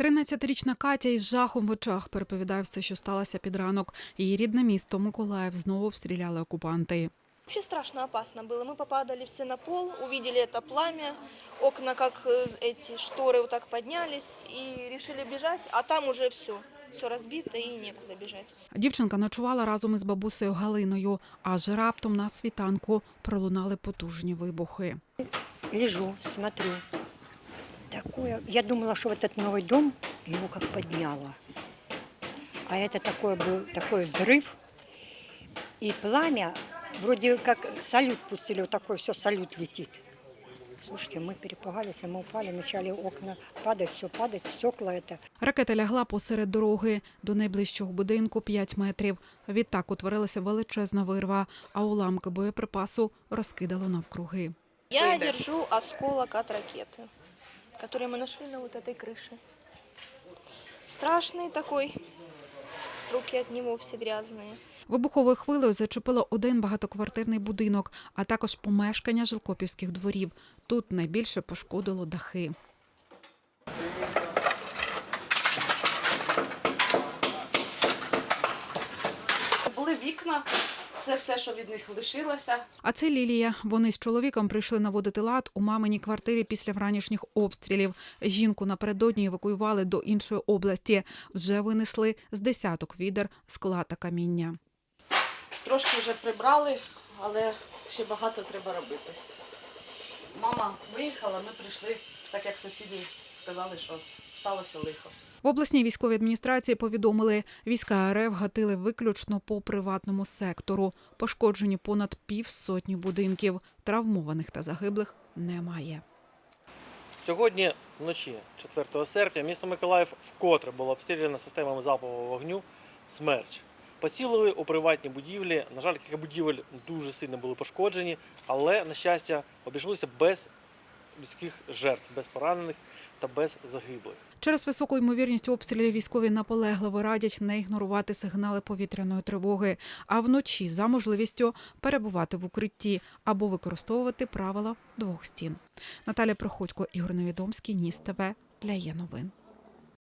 13-річна Катя із жахом в очах переповідає все, що сталося під ранок. Її рідне місто Миколаїв знову обстріляли окупанти. Вообще страшно опасно было. Мы попадали все на пол, увидели это пламя, окна как э, эти шторы вот так поднялись и решили бежать, а там уже все, все разбито и некуда бежать. Дівчинка ночувала разом із бабусею Галиною, аж раптом на світанку пролунали потужні вибухи. Лежу, смотрю. Такое, я думала, что вот этот новый дом его как подняло. А это такое был такой взрыв. И пламя, вроде как салют пустили, вот такой все, салют летит. Слушайте, мы перепугались, и мы упали, начали окна падать, все падать, стекла это. Ракета лягла посеред дороги до найближчого будинку 5 метрів. Відтак утворилася величезна вирва, а уламки боєприпасу розкидало навкруги. Я держу осколок от ракеты, который мы нашли на вот этой крыше. Страшный такой, руки от него все грязные. Вибуховою хвилею зачепило один багатоквартирний будинок, а також помешкання жилкопівських дворів. Тут найбільше пошкодило дахи. Були вікна, це все, що від них лишилося. А це Лілія. Вони з чоловіком прийшли наводити лад у маминій квартирі після вранішніх обстрілів. Жінку напередодні евакуювали до іншої області. Вже винесли з десяток відер скла та каміння. Трошки вже прибрали, але ще багато треба робити. Мама виїхала, ми прийшли, так як сусіди сказали, що сталося лихо. В обласній військовій адміністрації повідомили, війська РФ гатили виключно по приватному сектору. Пошкоджені понад півсотні будинків. Травмованих та загиблих немає. Сьогодні вночі, 4 серпня, місто Миколаїв вкотре було обстріляно системами залпового вогню «Смерч». Поцілили у приватні будівлі. На жаль, кілька будівель дуже сильно були пошкоджені, але, на щастя, обійшлося без людських жертв, без поранених та без загиблих. Через високу ймовірність обстрілів військові наполегливо радять не ігнорувати сигнали повітряної тривоги, а вночі за можливістю перебувати в укритті або використовувати правила двох стін. Наталя Проходько, Ігор Невідомський, Ніс ТВ для є новин.